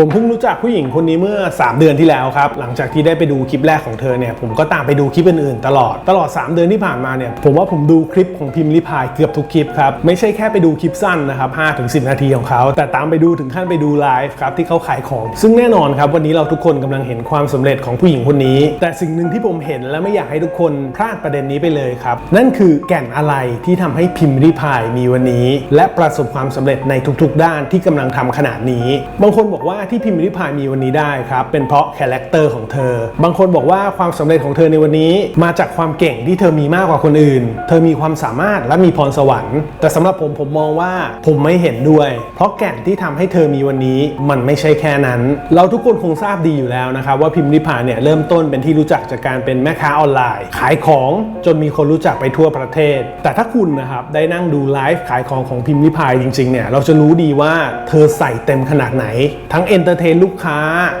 ผมเพิ่งรู้จักผู้หญิงคนนี้เมื่อ 3 เดือนที่แล้วครับ หลังจากที่ได้ไปดูคลิปแรกของเธอเนี่ยผมก็ตามไปดูคลิปอื่นๆ ตลอดตลอด 3 เดือนที่ผ่านมาเนี่ยผมว่าผมดูคลิปของพิมพ์ลิพายเกือบทุกคลิปครับไม่ใช่แค่ไปดูคลิปสั้นนะครับ5-10นาทีของเขา แต่ตามไปดูถึงขั้นไปดูไลฟ์ครับที่เขาขายของ ซึ่งแน่นอนครับวันนี้เราทุกคนกำลังเห็นความสำเร็จของผู้หญิงคนนี้ แต่สิ่งหนึ่งที่ผมเห็นและไม่อยากให้ทุกคนพลาดประเด็นนี้ไปเลยครับนั่นคือแก่นอะไรที่ทำให้พิมพ์ริพายมีวันนี้ และประสบความสำเร็จในทุกๆ ด้านที่กำลังทำขนาดนี้ บางคนบอกว่าที่พิมพ์ริพายมีวันนี้ได้ครับ เป็นเพราะคาแรคเตอร์ของเธอ บางคนบอกว่าความสำเร็จของเธอในวันนี้ มาจากความเก่งที่เธอมีมากกว่าคนอื่น เธอมีความสามารถและมีพรสวรรค์ แต่สำหรับผมผมมองว่าผมไม่เห็นด้วย เพราะแก่นที่ทำให้เธอมีวันนี้มันไม่ใช่แค่นั้น เราทุกคนคงทราบดีอยู่แล้วนะครับว่าพิมพ์ริพายเนี่ยเริ่มต้นเป็นที่รู้จักจากการเป็นแม่ค้าออนไลน์ ขายของจนมีคนรู้จักไปทั่วประเทศ แต่ถ้าคุณนะครับได้นั่งดูไลฟ์ขายของของพิมพ์ริพายจริงๆเนี่ยเราจะรู้ดีว่าเธอใส่เต็มขนาดไหนทั้งอนเตอร์เทนลูกค้า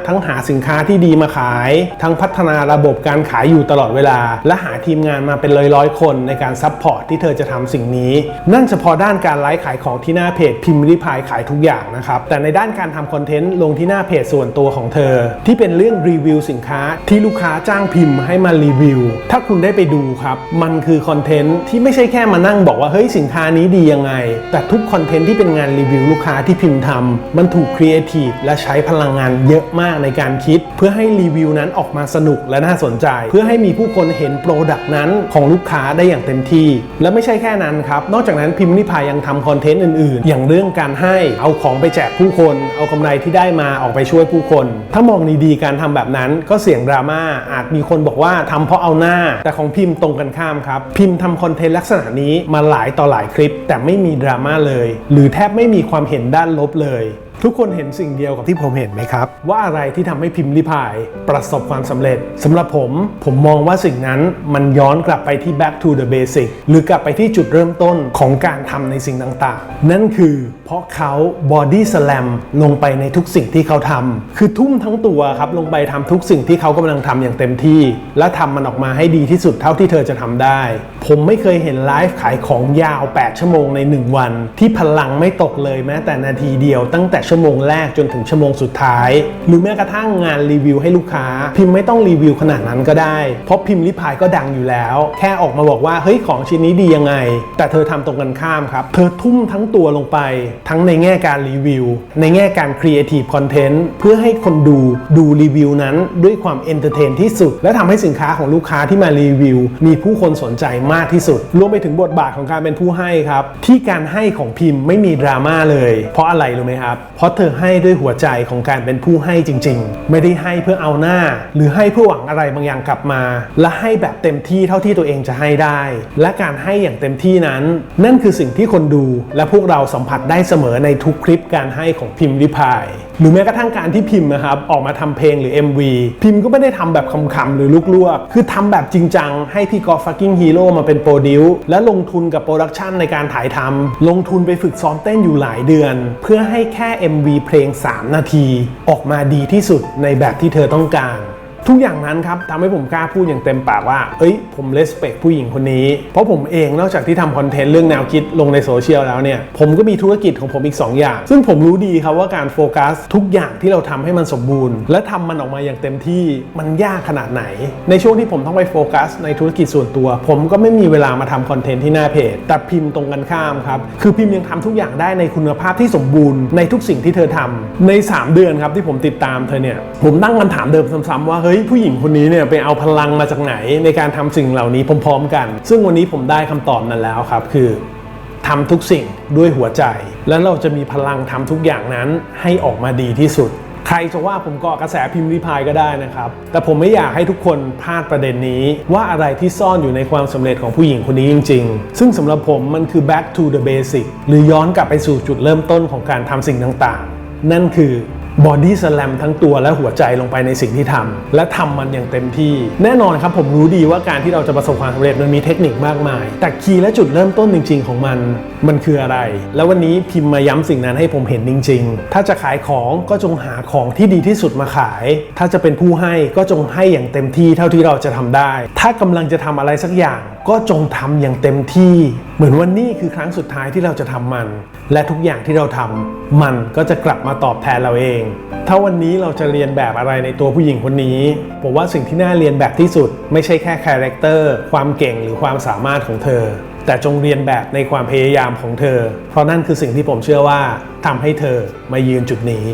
ทั้งหาสินค้าที่ดีมาขาย ทั้งพัฒนาระบบการขายอยู่ตลอดเวลา และหาทีมงานมาเป็นร้อยๆคนในการซัพพอร์ตที่เธอจะทำสิ่งนี้ นั่นเฉพาะด้านการไลฟ์ขายของที่หน้าเพจพิมพ์ริพายขายทุกอย่างนะครับแต่ในด้านการทำคอนเทนต์ลงที่หน้าเพจส่วนตัวของเธอ ที่เป็นเรื่องรีวิวสินค้าที่ลูกค้าจ้างพิมพ์ให้มารีวิว ถ้าคุณได้ไปดูครับ มันคือคอนเทนต์ที่ไม่ใช่แค่มานั่งบอกว่าเฮ้ยสินค้านี้ดียังไง แต่ทุกคอนเทนต์ที่เป็นงานรีวิวลูกค้าที่พิมพ์ทำมันถูกครีเอทีฟและใช้พลังงานเยอะมากในการคิด เพื่อให้รีวิวนั้นออกมาสนุกและน่าสนใจ เพื่อให้มีผู้คนเห็นโปรดักต์นั้นของลูกค้าได้อย่างเต็มที่ และไม่ใช่แค่นั้นครับ นอกจากนั้นพิมพ์นิพายยังทำคอนเทนต์อื่นๆ อย่างเรื่องการให้เอาของไปแจกผู้คน เอากำไรที่ได้มาออกไปช่วยผู้คน ถ้ามองดีๆการทำแบบนั้นก็เสี่ยงดราม่าอาจมีคนบอกว่าทำเพราะเอาหน้า แต่ของพิมพ์ตรงกันข้ามครับพิมพ์ทำคอนเทนต์ลักษณะนี้มาหลายต่อหลายคลิป แต่ไม่มีดราม่าเลย หรือแทบไม่มีความเห็นด้านลบเลย ทุกคนเห็นสิ่งเดียวกับที่ผมเห็นไหมครับ ว่าอะไรที่ทำให้พิมพ์ลิพายประสบความสำเร็จสำหรับผมผมมองว่าสิ่งนั้นมันย้อนกลับไปที่ back to the basic หรือกลับไปที่จุดเริ่มต้นของการทำในสิ่งต่างๆ นั่นคือเพราะเขา body slam ลงไปในทุกสิ่งที่เขาทำคือทุ่มทั้งตัวครับลงไปทำทุกสิ่งที่เขากำลังทำอย่างเต็มที่ และทำมันออกมาให้ดีที่สุดเท่าที่เธอจะทำได้ ผมไม่เคยเห็นไลฟ์ขายของยาว 8 ชั่วโมงใน 1 วัน ที่พลังไม่ตกเลยแม้แต่นาทีเดียวตั้งแต่ชั่วโมงแรกจนถึงชั่วโมงสุดท้าย หรือแม้กระทั่งงานรีวิวให้ลูกค้า พิมพ์ไม่ต้องรีวิวขนาดนั้นก็ได้ เพราะพิมพ์ลิพายก็ดังอยู่แล้ว แค่ออกมาบอกว่าเฮ้ยของชิ้นนี้ดียังไง แต่เธอทำตรงกันข้ามครับ เธอทุ่มทั้งตัวลงไป ทั้งในแง่การรีวิว ในแง่การครีเอทีฟคอนเทนต์เพื่อให้คนดูดูรีวิวนั้นด้วยความเอนเตอร์เทนที่สุด และทำให้สินค้าของลูกค้าที่มารีวิว มีผู้คนสนใจมากที่สุด รวมไปถึงบทบาทของการเป็นผู้ให้ครับ ที่การให้ของพิมพ์ไม่มีดราม่าเลย เพราะอะไรรู้ไหมครับเพราะเธอให้ด้วยหัวใจของการเป็นผู้ให้จริง ๆ ไม่ได้ให้เพื่อเอาหน้า หรือให้เพื่อหวังอะไรบางอย่างกลับมา และให้แบบเต็มที่เท่าที่ตัวเองจะให้ได้ และการให้อย่างเต็มที่นั้น นั่นคือสิ่งที่คนดูและพวกเราสัมผัสได้เสมอในทุกคลิปการให้ของพิมพ์ริพายหรือแม้กระทั่งการที่พิมพ์นะครับออกมาทำเพลงหรือ MV พิมพ์ก็ไม่ได้ทำแบบคำๆหรือลุกลวกคือทำแบบจริงจังให้พี่กอล์ฟฟักกิ้งฮีโร่มาเป็นโปรดิวและลงทุนกับโปรดักชันในการถ่ายทำลงทุนไปฝึกซ้อมเต้นอยู่หลายเดือน เพื่อให้แค่ MV เพลง 3 นาที ออกมาดีที่สุดในแบบที่เธอต้องการ ทุกอย่างนั้นครับทำให้ผมกล้าพูดอย่างเต็มปากว่า เอ้ย ผมเลสเปคผู้หญิงคนนี้ เพราะผมเองนอกจากที่ทำคอนเทนต์เรื่องแนวคิดลงในโซเชียลแล้วเนี่ย ผมก็มีธุรกิจของผมอีก 2 อย่าง ซึ่งผมรู้ดีครับว่าการโฟกัสทุกอย่างที่เราทำให้มันสมบูรณ์ และทำมันออกมาอย่างเต็มที่มันยากขนาดไหน ในช่วงที่ผมต้องไปโฟกัส ในธุรกิจส่วนตัว ผมก็ไม่มีเวลามาทำคอนเทนต์ที่หน้าเพจ แต่พิมพ์ตรงกันข้ามครับ คือพิมพ์ยังทำทุกอย่างได้ในคุณภาพที่สมบูรณ์ในทุกสิ่งที่เธอทำใน 3 เดือนครับที่ผมติดตามเธอเนี่ยผมตั้งคำถามเดิมซ้ำๆว่าฮ้ยผู้หญิงคนนี้เนี่ยไปเอาพลังมาจากไหนในการทำสิ่งเหล่านี้พร้อมๆกัน ซึ่งวันนี้ผมได้คำตอบนั้นแล้วครับ คือทำทุกสิ่งด้วยหัวใจ แล้วเราจะมีพลังทำทุกอย่างนั้นให้ออกมาดีที่สุดใครจะว่าผมเกาะกระแสพิมพ์ริพายก็ได้นะครับ แต่ผมไม่อยากให้ทุกคนพลาดประเด็นนี้ ว่าอะไรที่ซ่อนอยู่ในความสำเร็จของผู้หญิงคนนี้จริง ๆ ซึ่งสำหรับผมมันคือ back to the basic หรือย้อนกลับไปสู่จุดเริ่มต้นของการทำสิ่งต่างๆ นั่นคือ บอดี้สแลมทั้งตัวและหัวใจลงไปในสิ่งที่ทำและทำมันอย่างเต็มที่ แน่นอนครับผมรู้ดีว่าการที่เราจะประสบความสำเร็จมันมีเทคนิคมากมาย แต่คีย์และจุดเริ่มต้นจริง ๆ ของมันมันคืออะไร แล้ววันนี้พิมพ์มาย้ำสิ่งนั้นให้ผมเห็นจริง ๆ ถ้าจะขายของก็จงหาของที่ดีที่สุดมาขาย ถ้าจะเป็นผู้ให้ก็จงให้อย่างเต็มที่เท่าที่เราจะทำได้ ถ้ากำลังจะทำอะไรสักอย่าง ก็จงทำอย่างเต็มที่ เหมือนว่านี่คือครั้งสุดท้ายที่เราจะทำมัน และทุกอย่างที่เราทำมันก็จะกลับมาตอบแทนเราเอง ถ้าวันนี้เราจะเรียนแบบอะไรในตัวผู้หญิงคนนี้ผมว่าสิ่งที่น่าเรียนแบบที่สุด ไม่ใช่แค่คาแรคเตอร์ความเก่งหรือความสามารถของเธอ แต่จงเรียนแบบในความพยายามของเธอ เพราะนั่นคือสิ่งที่ผมเชื่อว่าทำให้เธอมายืนจุดนี้